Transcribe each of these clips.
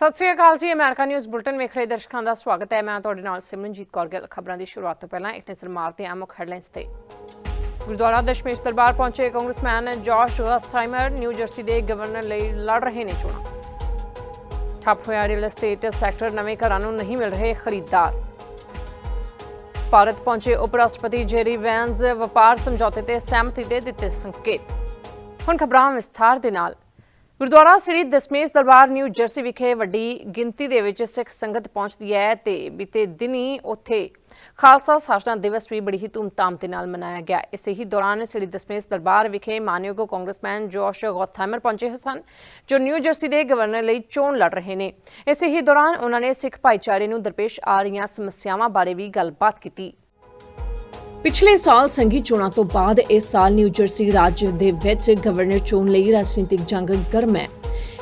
ਸਤਿ ਸ਼੍ਰੀ ਅਕਾਲ ਜੀ, America news bulletin ਵੇਖ ਰਹੇ ਦਰਸ਼ਕਾਂ ਦਾ ਸਵਾਗਤ ਹੈ। ਮੈਂ ਤੁਹਾਡੇ ਨਾਲ ਸਿਮਰਨਜੀਤ ਕੌਰ ਗਿੱਲ। ਖਬਰਾਂ ਦੀ ਸ਼ੁਰੂਆਤ ਤੋਂ ਪਹਿਲਾਂ ਇੱਕ ਨਜ਼ਰ ਮਾਰਦੇ ਹਾਂ ਮੁੱਖ ਹੈਡਲਾਈਨਸ ਤੇ। ਗੁਰਦੁਆਰਾ ਦਸ਼ਮੇਸ਼ ਦਰਬਾਰ ਪਹੁੰਚੇ congressman Josh Gottheimer New Jersey ਦੇ ਗਵਰਨਰ ਲਈ ਲੜ ਰਹੇ ਨੇ ਚੋਣਾਂ। ਠੱਪ ਹੋਇਆ ਰੀਅਲ ਐਸਟੇਟ ਸੈਕਟਰ ਨਵੇਂ ਘਰਾਂ ਨੂੰ ਨਹੀਂ ਮਿਲ ਰਹੇ ਖਰੀਦਦਾਰ। ਭਾਰਤ ਪਹੁੰਚੇ ਉਪ ਰਾਸ਼ਟਰਪਤੀ ਜੇਰੀ ਵੈਂਸ ਵਪਾਰ ਸਮਝੌਤੇ ਤੇ ਸਹਿਮਤੀ ਦੇ ਦਿੱਤੇ ਸੰਕੇਤ। ਹੁਣ ਖਬਰਾਂ ਵਿਸਥਾਰ ਦੇ ਨਾਲ। ਗੁਰਦੁਆਰਾ ਸ੍ਰੀ ਦਸਮੇਸ਼ ਦਰਬਾਰ, ਨਿਊ ਜਰਸੀ ਵਿਖੇ ਵੱਡੀ ਗਿਣਤੀ ਦੇ ਵਿੱਚ ਸਿੱਖ ਸੰਗਤ ਪਹੁੰਚਦੀ ਹੈ ਤੇ ਬੀਤੇ ਦਿਨੀ ਉੱਥੇ ਖਾਲਸਾ ਸਾਜਨਾ ਦਿਵਸ ਵੀ ਬੜੀ ਹੀ ਧੂਮਧਾਮ ਦੇ ਨਾਲ ਮਨਾਇਆ ਗਿਆ। ਇਸੇ ਹੀ ਦੌਰਾਨ ਸ੍ਰੀ ਦਸਮੇਸ਼ ਦਰਬਾਰ ਵਿਖੇ ਮਾਨਯੋਗ ਕਾਂਗਰਸਮੈਨ ਜੋਸ਼ ਗੌਥਾਮਰ ਪਹੁੰਚੇ ਹੋਏ ਸਨ, ਜੋ ਨਿਊ ਜਰਸੀ ਦੇ ਗਵਰਨਰ ਲਈ ਚੋਣ ਲੜ ਰਹੇ ਨੇ। ਇਸੇ ਹੀ ਦੌਰਾਨ ਉਹਨਾਂ ਨੇ ਸਿੱਖ ਭਾਈਚਾਰੇ ਨੂੰ ਦਰਪੇਸ਼ ਆ ਰਹੀਆਂ ਸਮੱਸਿਆਵਾਂ ਬਾਰੇ ਵੀ ਗੱਲਬਾਤ ਕੀਤੀ। ਪਿਛਲੇ ਸਾਲ ਸੰਘੀ ਚੋਣਾਂ ਤੋਂ ਬਾਅਦ ਇਸ ਸਾਲ ਨਿਊ ਜਰਸੀ ਰਾਜ ਦੇ ਵਿੱਚ ਗਵਰਨਰ ਚੋਣ ਲਈ ਰਾਜਨੀਤਿਕ ਜੰਗ ਗਰਮ ਹੈ।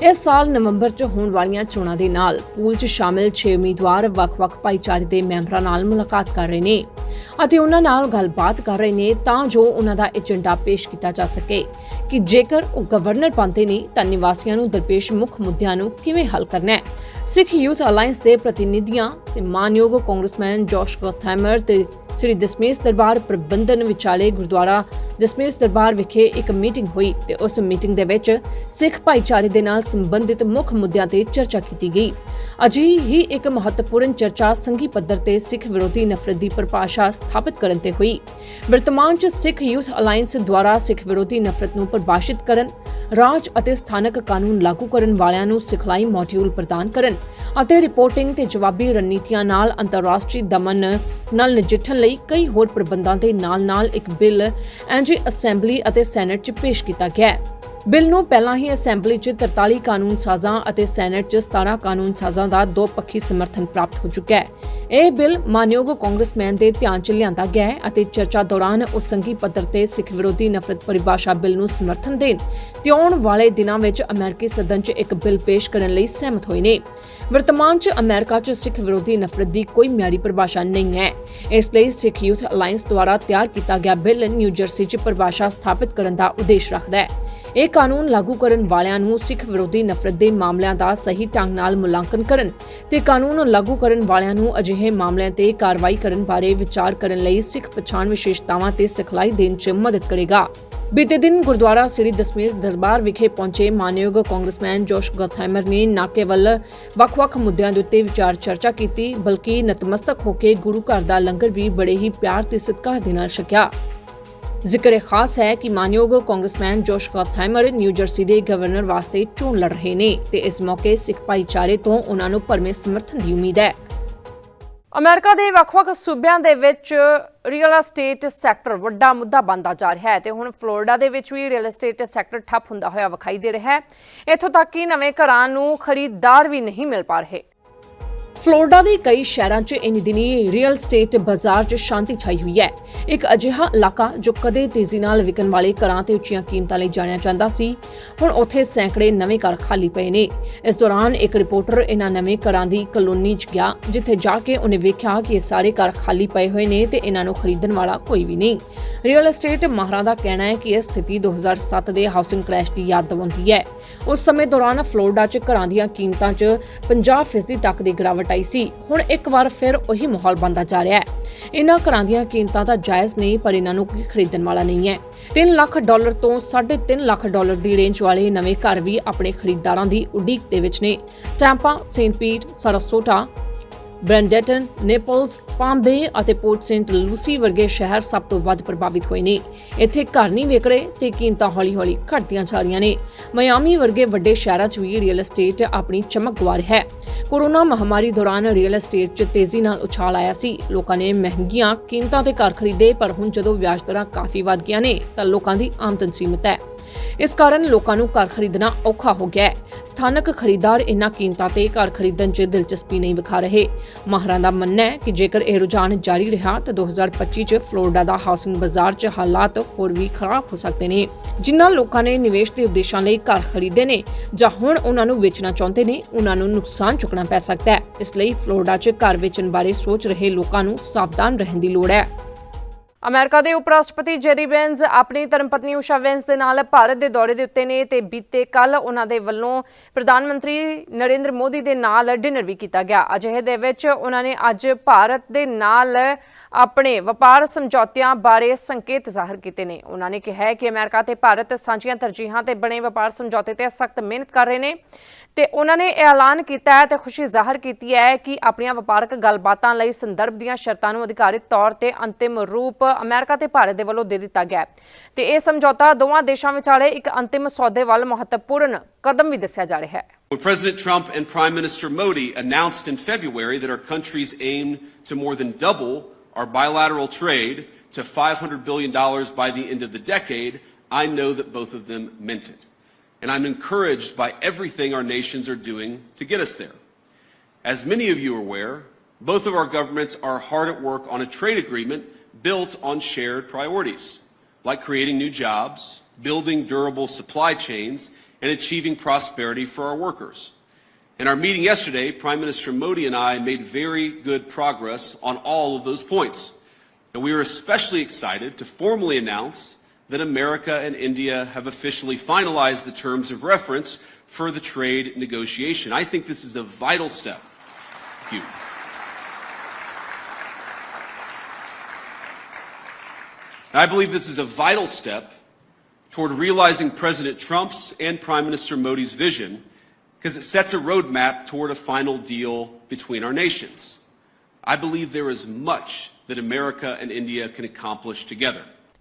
ਇਸ ਸਾਲ ਨਵੰਬਰ 'ਚ ਹੋਣ ਵਾਲੀਆਂ ਚੋਣਾਂ ਦੇ ਨਾਲ ਪੂਲ 'ਚ ਸ਼ਾਮਿਲ 6 ਉਮੀਦਵਾਰ ਵੱਖ-ਵੱਖ ਭਾਈਚਾਰੇ ਦੇ ਮੈਂਬਰਾਂ ਨਾਲ ਮੁਲਾਕਾਤ ਕਰ ਰਹੇ ਨੇ ਅਤੇ ਉਹਨਾਂ ਨਾਲ ਗੱਲਬਾਤ ਕਰ ਰਹੇ ਨੇ ਤਾਂ ਜੋ ਉਹਨਾਂ ਦਾ ਏਜੰਡਾ ਪੇਸ਼ ਕੀਤਾ ਜਾ ਸਕੇ ਕਿ ਜੇਕਰ ਉਹ ਗਵਰਨਰ ਬਣਦੇ ਨੇ ਤਾਂ ਨਿਵਾਸੀਆਂ ਨੂੰ ਦਰਪੇਸ਼ ਮੁੱਖ ਮੁੱਦਿਆਂ ਨੂੰ ਕਿਵੇਂ ਹੱਲ ਕਰਨਾ ਹੈ। ਸਿੱਖ ਯੂਥ ਅਲਾਈਅੰਸ ਦੇ ਪ੍ਰਤੀਨਿਧੀਆਂ ਤੇ ਮਾਨਯੋਗ ਕਾਂਗਰਸਮੈਨ ਜੋਸ਼ ਗੋਥੈਮਰ ਤੇ ਸ੍ਰੀ ਦਸਮੇਸ਼ ਦਰਬਾਰ ਪ੍ਰਬੰਧਨ ਵਿਚਾਲੇ ਗੁਰਦੁਆਰਾ ਦਸਮੇਸ਼ ਦਰਬਾਰ ਵਿਖੇ ਇੱਕ ਮੀਟਿੰਗ ਹੋਈ ਤੇ ਉਸ ਮੀਟਿੰਗ ਦੇ ਵਿੱਚ ਸਿੱਖ ਭਾਈਚਾਰੇ ਦੇ ਨਾਲ ਸੰਬੰਧਿਤ ਮੁੱਖ ਮੁੱਦਿਆਂ ਤੇ ਚਰਚਾ ਕੀਤੀ ਗਈ। ਅਜਿਹੀ ਹੀ ਇੱਕ ਮਹੱਤਵਪੂਰਨ ਚਰਚਾ ਸੰਘੀ ਪੱਧਰ ਤੇ ਸਿੱਖ ਵਿਰੋਧੀ ਨਫ਼ਰਤ ਦੀ ਪਰਿਭਾਸ਼ਾ ਸਥਾਪਿਤ ਕਰਨ ਤੇ ਹੋਈ। ਵਰਤਮਾਨ ਚ ਸਿੱਖ ਯੂਥ ਅਲਾਈਅੰਸ ਦੁਆਰਾ ਸਿੱਖ ਵਿਰੋਧੀ ਨਫ਼ਰਤ ਨੂੰ ਪਰਿਭਾਸ਼ਿਤ ਕਰਨ, ਰਾਜ ਅਤੇ ਸਥਾਨਕ ਕਾਨੂੰਨ ਲਾਗੂ ਕਰਨ ਵਾਲਿਆਂ ਨੂੰ ਸਿਖਲਾਈ ਮੋਡਿਊਲ ਪ੍ਰਦਾਨ ਕਰਨ ਅਤੇ ਰਿਪੋਰਟਿੰਗ ਤੇ ਜਵਾਬੀ ਰਣਨੀਤੀ ਰਣਨੀਤੀਆਂ ਨਾਲ ਅੰਤਰਰਾਸ਼ਟਰੀ ਦਮਨ ਨਾਲ ਨਜਿੱਠਣ ਲਈ ਕਈ ਹੋਰ ਪ੍ਰਬੰਧਾਂ ਦੇ ਨਾਲ-ਨਾਲ ਇੱਕ ਬਿੱਲ ਐਨਜੀ ਅਸੈਂਬਲੀ ਅਤੇ ਸੈਨੇਟ 'ਚ ਪੇਸ਼ ਕੀਤਾ ਗਿਆ ਹੈ। ਬਿੱਲ ਨੂੰ ਪਹਿਲਾਂ ਹੀ ਅਸੈਂਬਲੀ 'ਚ 43 ਕਾਨੂੰਨ ਸਾਜ਼ਾਂ ਅਤੇ ਸੈਨੇਟ 'ਚ 17 ਕਾਨੂੰਨ ਸਾਜ਼ਾਂ ਦਾ ਦੋ ਪੱਖੀ ਸਮਰਥਨ ਪ੍ਰਾਪਤ ਹੋ ਚੁੱਕਾ ਹੈ। ਇਹ ਬਿੱਲ ਮਾਨਯੋਗ ਕਾਂਗਰਸਮੈਨ ਦੇ ਧਿਆਨ 'ਚ ਲਿਆਂਦਾ ਗਿਆ ਹੈ ਅਤੇ ਚਰਚਾ ਦੌਰਾਨ ਉਹ ਸੰਘੀ ਪੱਧਰ ਤੇ ਸਿੱਖ ਵਿਰੋਧੀ ਨਫ਼ਰਤ ਪਰਿਭਾਸ਼ਾ ਬਿੱਲ ਨੂੰ ਸਮਰਥਨ ਦੇਣ ਤੇ ਆਉਣ ਵਾਲੇ ਦਿਨਾਂ ਵਿੱਚ ਅਮਰੀਕੀ ਸਦਨ 'ਚ ਇੱਕ ਬਿੱਲ ਪੇਸ਼ ਕਰਨ ਲਈ ਸਹਿਮਤ ਹੋਏ ਨੇ। ਵਰਤਮਾਨ 'ਚ ਅਮਰੀਕਾ 'ਚ ਸਿੱਖ ਵਿਰੋਧੀ ਨਫ਼ਰਤ ਦੀ ਕੋਈ ਮਿਆਰੀ ਪਰਿਭਾਸ਼ਾ ਨਹੀਂ ਹੈ। ਇਸ ਲਈ ਸਿੱਖ ਯੂਥ ਅਲਾਈਅੰਸ ਦੁਆਰਾ ਤਿਆਰ ਕੀਤਾ ਗਿਆ ਬਿੱਲ ਨਿਊ ਜਰਸੀ 'ਚ ਪਰਿਭਾਸ਼ਾ ਸਥਾਪਿਤ ਕਰਨ ਦਾ ਉਦੇਸ਼ ਰੱਖਦਾ ਹੈ। ਇਹ ਕਾਨੂੰਨ ਲਾਗੂ ਕਰਨ ਵਾਲਿਆਂ ਨੂੰ ਸਿੱਖ ਵਿਰੋਧੀ ਨਫ਼ਰਤ ਦੇ ਮਾਮਲਿਆਂ ਦਾ ਸਹੀ ਢੰਗ ਨਾਲ ਮੁਲਾਂਕਣ ਕਰਨ ਤੇ ਕਾਨੂੰਨ ਲਾਗੂ ਕਰਨ ਵਾਲਿਆਂ ਨੂੰ ਅਜਿਹੇ ਮਾਮਲਿਆਂ ਤੇ ਕਾਰਵਾਈ ਕਰਨ ਬਾਰੇ ਵਿਚਾਰ ਕਰਨ ਲਈ ਸਿੱਖ ਪਛਾਣ ਵਿਸ਼ੇਸ਼ਤਾਵਾਂ ਤੇ ਸਿਖਲਾਈ ਦੇਣ 'ਚ ਮਦਦ ਕਰੇਗਾ। ਬੀਤੇ ਦਿਨ ਗੁਰਦੁਆਰਾ ਸ੍ਰੀ ਦਸਮੇਸ਼ ਦਰਬਾਰ ਵਿਖੇ ਪਹੁੰਚੇ ਮਾਨਯੋਗ ਕਾਂਗਰਸਮੈਨ ਜੋਸ਼ ਗੋਥਾਈਮਰ ਨੇ ਨਾ ਕੇਵਲ ਵੱਖ-ਵੱਖ ਮੁੱਦਿਆਂ ਦੇ ਉੱਤੇ ਵਿਚਾਰ ਚਰਚਾ ਕੀਤੀ, ਬਲਕਿ ਨਤਮਸਤਕ ਹੋ ਕੇ ਗੁਰੂ ਘਰ ਦਾ ਲੰਗਰ ਵੀ ਬੜੇ ਹੀ ਪਿਆਰ ਤੇ ਸਤਿਕਾਰ ਦੇ ਨਾਲ ਛਕਿਆ। ਜ਼ਿਕਰ ਖਾਸ ਹੈ ਕਿ ਮਾਨਯੋਗ congressman Josh Gottheimer New Jersey ਦੇ ਗਵਰਨਰ ਵਾਸਤੇ ਚੋਣ ਲੜ ਰਹੇ ਨੇ ਤੇ ਇਸ ਮੌਕੇ ਸਿੱਖ ਭਾਈਚਾਰੇ ਤੋਂ ਉਹਨਾਂ ਨੂੰ ਭਰਮੇ ਸਮਰਥਨ ਦੀ ਉਮੀਦ ਹੈ। ਅਮਰੀਕਾ ਦੇ ਵੱਖ-ਵੱਖ ਸੂਬਿਆਂ ਦੇ ਵਿੱਚ ਰੀਅਲ ਐਸਟੇਟ ਸੈਕਟਰ ਵੱਡਾ ਮੁੱਦਾ ਬਣਦਾ ਜਾ ਰਿਹਾ ਹੈ ਤੇ ਹੁਣ ਫਲੋਰੀਡਾ ਦੇ ਵਿੱਚ ਵੀ ਰੀਅਲ ਐਸਟੇਟ ਸੈਕਟਰ ਠੱਪ ਹੁੰਦਾ ਹੋਇਆ ਵਿਖਾਈ ਦੇ ਰਿਹਾ ਹੈ। ਇੱਥੋਂ ਤੱਕ ਕਿ ਨਵੇਂ ਘਰਾਂ ਨੂੰ ਖਰੀਦਦਾਰ ਵੀ ਨਹੀਂ ਮਿਲ ਪਾ ਰਹੇ। ਫਲੋਰਡਾ ਦੇ ਕਈ ਸ਼ਹਿਰਾਂ 'ਚ ਇਨ ਦਿਨੀ ਰੀਅਲ ਸਟੇਟ ਬਾਜ਼ਾਰ 'ਚ ਸ਼ਾਂਤੀ ਛਾਈ ਹੋਈ ਹੈ। ਇੱਕ ਅਜਿਹਾ ਇਲਾਕਾ ਜੋ ਕਦੇ ਤੇਜ਼ੀ ਨਾਲ ਵਿਕਣ ਵਾਲੇ ਘਰਾਂ ਤੇ ਉੱਚੀਆਂ ਕੀਮਤਾਂ ਲਈ ਜਾਣਿਆ ਜਾਂਦਾ ਸੀ, ਹੁਣ ਉੱਥੇ ਸੈਂਕੜੇ ਨਵੇਂ ਘਰ ਖਾਲੀ ਪਏ ਨੇ। ਇਸ ਦੌਰਾਨ ਇੱਕ ਰਿਪੋਰਟਰ ਇਹਨਾਂ ਨਵੇਂ ਘਰਾਂ ਦੀ ਕਲੋਨੀ 'ਚ ਗਿਆ, ਜਿੱਥੇ ਜਾ ਕੇ ਉਹਨੇ ਵੇਖਿਆ ਕਿ ਇਹ ਸਾਰੇ ਘਰ ਖਾਲੀ ਪਏ ਹੋਏ ਨੇ ਤੇ ਇਹਨਾਂ ਨੂੰ ਖਰੀਦਣ ਵਾਲਾ ਕੋਈ ਵੀ ਨਹੀਂ। ਰੀਅਲ ਐਸਟੇਟ ਮਾਹਰਾਂ ਦਾ ਕਹਿਣਾ ਹੈ ਕਿ ਇਹ ਸਥਿਤੀ 2007 ਦੇ ਹਾਊਸਿੰਗ ਕ੍ਰੈਸ਼ ਦੀ ਯਾਦ ਦਿਵਾਉਂਦੀ ਹੈ। ਉਸ ਸਮੇਂ ਦੌਰਾਨ ਫਲੋਰਡਾ 'ਚ ਘਰਾਂ ਦੀਆਂ ਕੀਮਤਾਂ 'ਚ 50% ਤੱਕ ਦੀ ਗਿਰਾਵਟ ਆਈ ਸੀ। ਹੁਣ ਇੱਕ ਵਾਰ ਫਿਰ ਉਹੀ ਮਾਹੌਲ ਬਣਦਾ ਜਾ ਰਿਹਾ ਹੈ। ਇਹਨਾਂ ਘਰਾਂ ਦੀਆਂ ਕੀਮਤਾਂ ਤਾਂ ਜਾਇਜ਼ ਨਹੀਂ ਪਰ ਇਹਨਾਂ ਨੂੰ ਕੋਈ ਖਰੀਦਣ ਵਾਲਾ ਨਹੀਂ ਹੈ। 3 ਲੱਖ ਡਾਲਰ ਤੋਂ 3.5 ਲੱਖ ਡਾਲਰ ਦੀ ਰੇਂਜ ਵਾਲੇ ਨਵੇਂ ਘਰ ਵੀ ਆਪਣੇ ਖਰੀਦਦਾਰਾਂ ਦੀ ਉਡੀਕ ਦੇ ਵਿੱਚ ਨੇ। Tampa Saint Pete Sarasota Bradenton Naples Palm ਅਤੇ ਪੋਰਟ ਸੇਂਟ ਲੂਸੀ ਵਰਗੇ ਸ਼ਹਿਰ ਸਭ ਤੋਂ ਵੱਧ ਪ੍ਰਭਾਵਿਤ ਹੋਏ ਨੇ। ਇੱਥੇ ਘਰ ਨਹੀਂ ਵਿਕ ਰਹੇ ਤੇ ਕੀਮਤਾਂ ਹੌਲੀ-ਹੌਲੀ ਘਟਦੀਆਂ ਜਾ ਰਹੀਆਂ ਨੇ। ਮਿਆਮੀ ਵਰਗੇ ਵੱਡੇ ਸ਼ਹਿਰਾਂ 'ਚ ਵੀ ਰੀਅਲ ਏਸਟੇਟ ਆਪਣੀ ਚਮਕ ਗਵਾ ਰਿਹਾ ਹੈ। ਕੋਰੋਨਾ ਮਹਾਮਾਰੀ ਦੌਰਾਨ ਰੀਅਲ ਏਸਟੇਟ 'ਚ ਤੇਜ਼ੀ ਨਾਲ ਉਛਾਲ ਆਇਆ ਸੀ। ਲੋਕਾਂ ਨੇ ਮਹਿੰਗੀਆਂ ਕੀਮਤਾਂ ਤੇ ਘਰ ਖਰੀਦੇ, ਪਰ ਹੁਣ ਜਦੋਂ ਵਿਆਜ ਦਰਾਂ ਕਾਫੀ ਵੱਧ ਗਈਆਂ ਨੇ, ਤਾਂ ਲੋਕਾਂ ਦੀ ਆਮਦਨ ਸੀਮਤ ਹੈ। ਇਸ ਕਾਰਨ ਲੋਕਾਂ ਨੂੰ ਘਰ ਖਰੀਦਣਾ ਔਖਾ ਹੋ ਗਿਆ ਹੈ। ਸਥਾਨਕ ਖਰੀਦਦਾਰ ਇਨ੍ਹਾਂ ਕੀਮਤਾਂ ਤੇ ਘਰ ਖਰੀਦਣ 'ਚ ਦਿਲਚਸਪੀ ਨਹੀਂ ਵਿਖਾ ਰਹੇ। ਮਾਹਰਾਂ ਦਾ ਮੰਨਣਾ ਹੈ ਕਿ ਜੇਕਰ ਇਹ ਰੁਝਾਨ ਜਾਰੀ ਰਿਹਾ ਤਾਂ 2025 'ਚ ਫਲੋਰੀਡਾ ਦਾ ਹਾਊਸਿੰਗ ਬਾਜ਼ਾਰ 'ਚ ਹਾਲਾਤ ਹੋਰ ਵੀ ਖਰਾਬ ਹੋ ਸਕਦੇ ਨੇ। ਜਿਨ੍ਹਾਂ ਲੋਕਾਂ ਨੇ ਨਿਵੇਸ਼ ਦੇ ਉਦੇਸ਼ਾਂ ਲਈ ਘਰ ਖਰੀਦੇ ਨੇ ਜਾਂ ਹੁਣ ਉਹਨਾਂ ਨੂੰ ਵੇਚਣਾ ਚਾਹੁੰਦੇ ਨੇ ਉਹਨਾਂ ਨੂੰ ਨੁਕਸਾਨ ਚੁੱਕਣਾ ਪੈ ਸਕਦਾ ਹੈ। ਇਸ ਲਈ ਫਲੋਰੀਡਾ 'ਚ ਘਰ ਵੇਚਣ ਬਾਰੇ ਸੋਚ ਰਹੇ ਲੋਕਾਂ ਨੂੰ ਸਾਵਧਾਨ ਰਹਿਣ ਦੀ ਲੋੜ ਹੈ। ਅਮਰੀਕਾ ਦੇ ਉਪ ਰਾਸ਼ਟਰਪਤੀ ਜੈਰੀ ਵੈਂਸ ਆਪਣੀ ਧਰਮਪਤਨੀ ਊਸ਼ਾ ਵੈਂਸ ਦੇ ਨਾਲ ਭਾਰਤ ਦੇ ਦੌਰੇ ਦੇ ਉੱਤੇ ਨੇ ਤੇ ਬੀਤੇ ਕੱਲ ਉਹਨਾਂ ਦੇ ਵੱਲੋਂ ਪ੍ਰਧਾਨ ਮੰਤਰੀ ਨਰਿੰਦਰ ਮੋਦੀ ਦੇ ਨਾਲ ਡਿਨਰ ਵੀ ਕੀਤਾ ਗਿਆ। ਅਜਿਹੇ ਦੇ ਵਿੱਚ ਉਹਨਾਂ ਨੇ ਅੱਜ ਭਾਰਤ ਦੇ ਨਾਲ ਆਪਣੇ ਵਪਾਰ ਸਮਝੌਤਿਆਂ ਬਾਰੇ ਸੰਕੇਤ ਜ਼ਾਹਰ ਕੀਤੇ ਨੇ। ਉਹਨਾਂ ਨੇ ਕਿਹਾ ਕਿ ਅਮਰੀਕਾ ਤੇ ਭਾਰਤ ਸਾਂਝੀਆਂ ਤਰਜੀਹਾਂ ਤੇ ਬਣੇ ਵਪਾਰ ਸਮਝੌਤੇ ਤੇ ਸਖਤ ਮਿਹਨਤ ਕਰ ਰਹੇ ਨੇ। ਤੇ ਉਹਨਾਂ ਨੇ ਇਹ ਐਲਾਨ ਕੀਤਾ ਹੈ ਤੇ ਖੁਸ਼ੀ ਜ਼ਾਹਰ ਕੀਤੀ ਹੈ ਕਿ ਆਪਣੀਆਂ ਵਪਾਰਕ ਗੱਲਬਾਤਾਂ ਲਈ ਸੰਦਰਭ ਦੀਆਂ ਸ਼ਰਤਾਂ ਨੂੰ ਅਧਿਕਾਰਿਤ ਤੌਰ ਤੇ ਅੰਤਿਮ ਰੂਪ ਅਮਰੀਕਾ ਤੇ ਭਾਰਤ ਦੇ ਵੱਲੋਂ ਦੇ ਦਿੱਤਾ ਗਿਆ ਹੈ ਤੇ ਇਹ ਸਮਝੌਤਾ ਦੋਵਾਂ ਦੇਸ਼ਾਂ ਵਿਚਾਲੇ ਇੱਕ ਅੰਤਿਮ ਸੌਦੇ ਵੱਲ ਮਹੱਤਵਪੂਰਨ ਕਦਮ ਵੀ ਦੱਸਿਆ ਜਾ ਰਿਹਾ ਹੈ When President Trump and Prime Minister Modi announced in February that our countries aim to more than double our bilateral trade to $500 billion by the end of the decade, I know that both of them meant it. And I'm encouraged by everything our nations are doing to get us there. As many of you are aware, both of our governments are hard at work on a trade agreement built on shared priorities, like creating new jobs, building durable supply chains, and achieving prosperity for our workers. In our meeting yesterday, Prime Minister Modi and I made very good progress on all of those points. And we are especially excited to formally announce that America and India have officially finalized the terms of reference for the trade negotiation. I think this is a vital step. Thank you. I believe this is a vital step toward realizing President Trump's and Prime Minister Modi's vision because it sets a roadmap toward a final deal between our nations. I believe there is much that America and India can accomplish together.